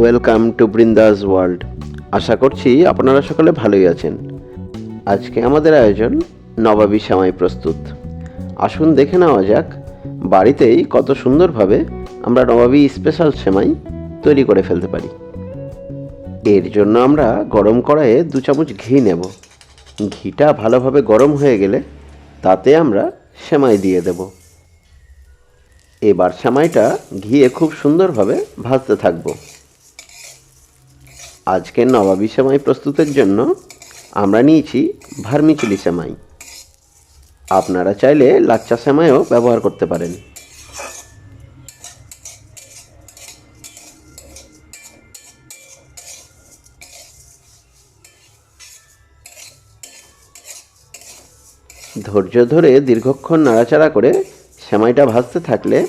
Welcome to Brinda's world আশা করছি আপনারা সকলে ভালোই আছেন। আজকে আমাদের আয়োজন নবাবী সেমাই প্রস্তুত। আসুন দেখে নেওয়া যাক, বাড়িতেই কত সুন্দরভাবে আমরা নবাবী স্পেশাল সেমাই তৈরি করে ফেলতে পারি। এর জন্য আমরা গরম কড়াইয়ে দু চামচ ঘি নেব। ঘিটা ভালোভাবে গরম হয়ে গেলে তাতে আমরা সেমাই দিয়ে দেব। এবার সেমাইটা ঘিয়ে খুব সুন্দরভাবে ভাজতে থাকব। আজকের নবাবী সেমাই প্রস্তুতের জন্য আমরা নিয়েছি ভার্মিচুলি সেমাই। আপনারা চাইলে লাচ্চা সেমাইও ব্যবহার করতে পারেন। ধৈর্য ধরে দীর্ঘক্ষণ নাড়াচাড়া করে সেমাইটা ভাজতে থাকলে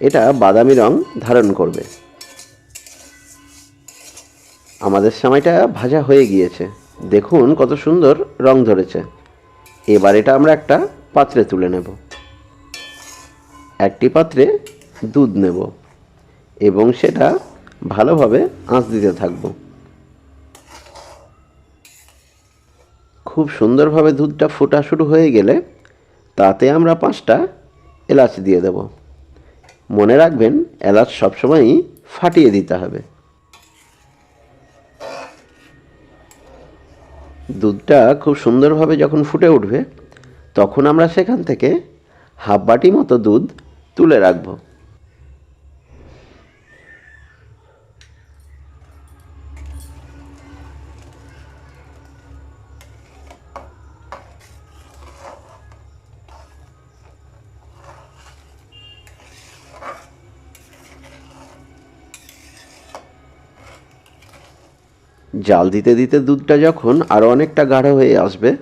এটা বাদামি রং ধারণ করবে। আমাদের সেমাইটা ভাজা হয়ে গিয়েছে। দেখুন কত সুন্দর রং ধরেছে। এবার এটা আমরা একটা পাত্রে তুলে নেব। একটি পাত্রে দুধ নেব এবং সেটা ভালোভাবে আঁচ দিতে থাকব। খুব সুন্দরভাবে দুধটা ফোটা শুরু হয়ে গেলে তাতে আমরা পাঁচটা এলাচ দিয়ে দেব। মনে রাখবেন, এলাচ সবসময়ই ফাটিয়ে দিতে হবে। দুধটা খুব সুন্দরভাবে যখন ফুটে উঠবে, তখন আমরা সেখান থেকে হাফ বাটি মতো দুধ তুলে রাখব। জাল দিতে দিতে দুধটা যখন আরও অনেকটা গাঢ় হয়ে আসবে,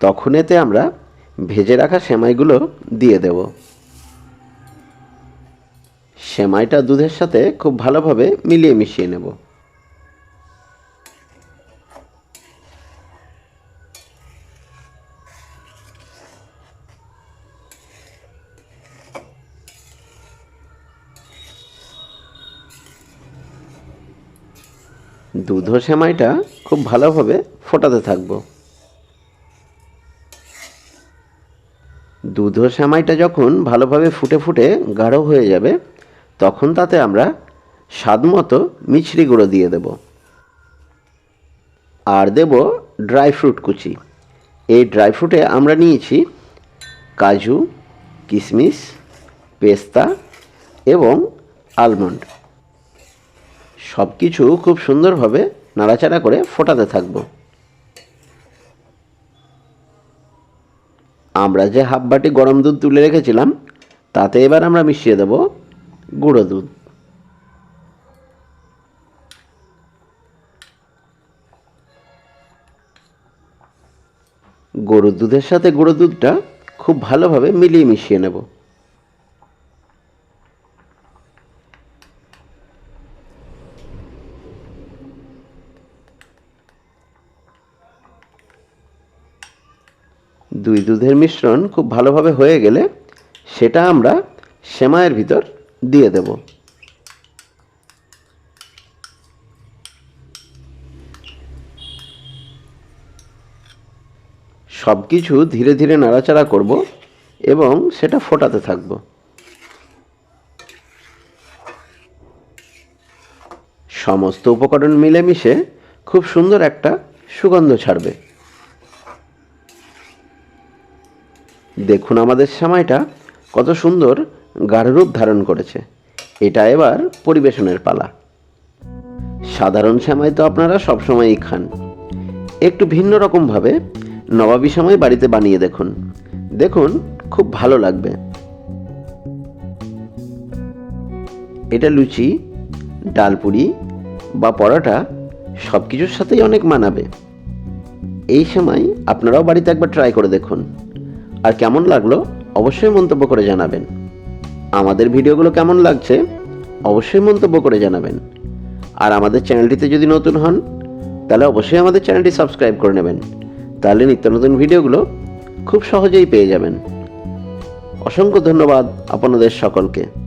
তখন এতে আমরা ভেজে রাখা সেমাইগুলো দিয়ে দেব। সেমাইটা দুধের সাথে খুব ভালোভাবে মিলিয়ে মিশিয়ে নেব। দুধ সেমাইটা খুব ভালোভাবে ফোটাতে থাকব। দুধ সেমাইটা যখন ভালোভাবে ফুটে ফুটে গাঢ় হয়ে যাবে, তখন তাতে আমরা স্বাদ মতো মিছরি গুঁড়ো দিয়ে দেব। আর দেব ড্রাই ফ্রুট কুচি। এই ড্রাই ফ্রুটে আমরা নিয়েছি কাজু কিশমিশ পেস্তা এবং আলমন্ড। সব কিছু খুব সুন্দরভাবে নাড়াচাড়া করে ফোটাতে থাকব। আমরা যে হাফ বাটি গরম দুধ তুলে রেখেছিলাম, তাতে এবার আমরা মিশিয়ে দেব গুঁড়ো দুধ। গরুর দুধের সাথে গুঁড়ো দুধটা খুব ভালোভাবে মিলিয়ে মিশিয়ে নেব। দুই দুধের মিশ্রণ খুব ভালোভাবে হয়ে গেলে সেটা আমরা সেমাইয়ের ভিতর দিয়ে দেব। সব কিছু ধীরে ধীরে নাড়াচাড়া করব এবং সেটা ফোটাতে থাকব। সমস্ত উপকরণ মিলেমিশে খুব সুন্দর একটা সুগন্ধ ছাড়বে। দেখুন আমাদের সেমাইটা কত সুন্দর গাঢ়রূপ ধারণ করেছে। এটা এবার পরিবেশনের পালা। সাধারণ সেমাই তো আপনারা সবসময়ই খান। একটু ভিন্ন রকমভাবে নবাবী সেমাই বাড়িতে বানিয়ে দেখুন। দেখুন, খুব ভালো লাগবে। এটা লুচি ডালপুরি বা পরোটা সব কিছুর সাথেই অনেক মানাবে। এই সময় আপনারাও বাড়িতে একবার ট্রাই করে দেখুন। আর কেমন লাগল অবশ্যই মন্তব্য করে জানাবেন। আমাদের ভিডিওগুলো কেমন লাগছে অবশ্যই মন্তব্য করে জানাবেন। আর আমাদের চ্যানেলটিতে যদি নতুন হন, তাহলে অবশ্যই আমাদের চ্যানেলটি সাবস্ক্রাইব করে নেবেন। তাহলে নিত্য নতুন ভিডিওগুলো খুব সহজেই পেয়ে যাবেন। অসংখ্য ধন্যবাদ আপনাদের সকলকে।